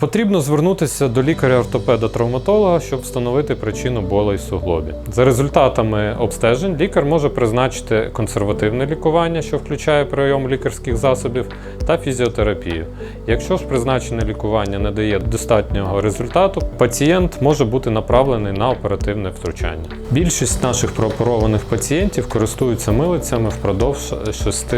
Потрібно звернутися до лікаря-ортопеда-травматолога, щоб встановити причину болей в суглобі. За результатами обстежень лікар може призначити консервативне лікування, що включає прийом лікарських засобів, та фізіотерапію. Якщо ж призначене лікування не дає достатнього результату, пацієнт може бути направлений на оперативне втручання. Більшість наших прооперованих пацієнтів користуються милицями впродовж 6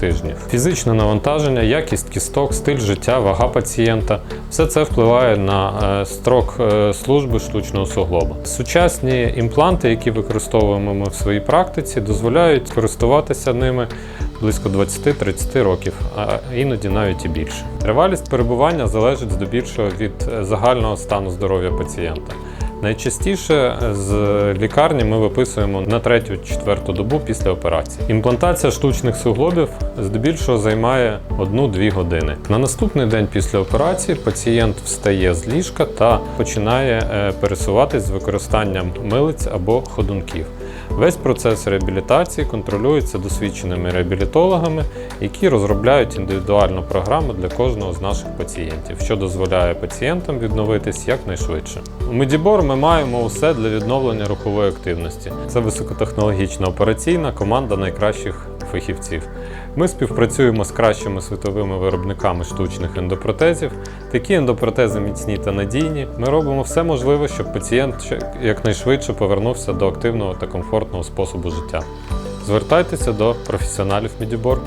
тижнів. Фізичне навантаження, якість кісток, стиль життя, вага пацієнта все це впливає на е, строк е, служби штучного суглоба. Сучасні імпланти, які використовуємо ми в своїй практиці, дозволяють користуватися ними близько 20-30 років, а іноді навіть і більше. Тривалість перебування залежить здебільшого від е, загального стану здоров'я пацієнта. Найчастіше з лікарні ми виписуємо на третю-четверту добу після операції. Імплантація штучних суглобів здебільшого займає 1-2 години. На наступний день після операції пацієнт встає з ліжка та починає е, пересуватись з використанням милиць або ходунків. Весь процес реабілітації контролюється досвідченими реабілітологами, які розробляють індивідуальну програму для кожного з наших пацієнтів, що дозволяє пацієнтам відновитись якнайшвидше. У Медібор ми маємо усе для відновлення рухової активності. Це високотехнологічна операційна команда найкращих фахівців. Ми співпрацюємо з кращими світовими виробниками штучних ендопротезів. Такі ендопротези міцні та надійні. Ми робимо все можливе, щоб пацієнт якнайшвидше повернувся до активного та комфортного способу життя. Звертайтеся до професіоналів Медібор.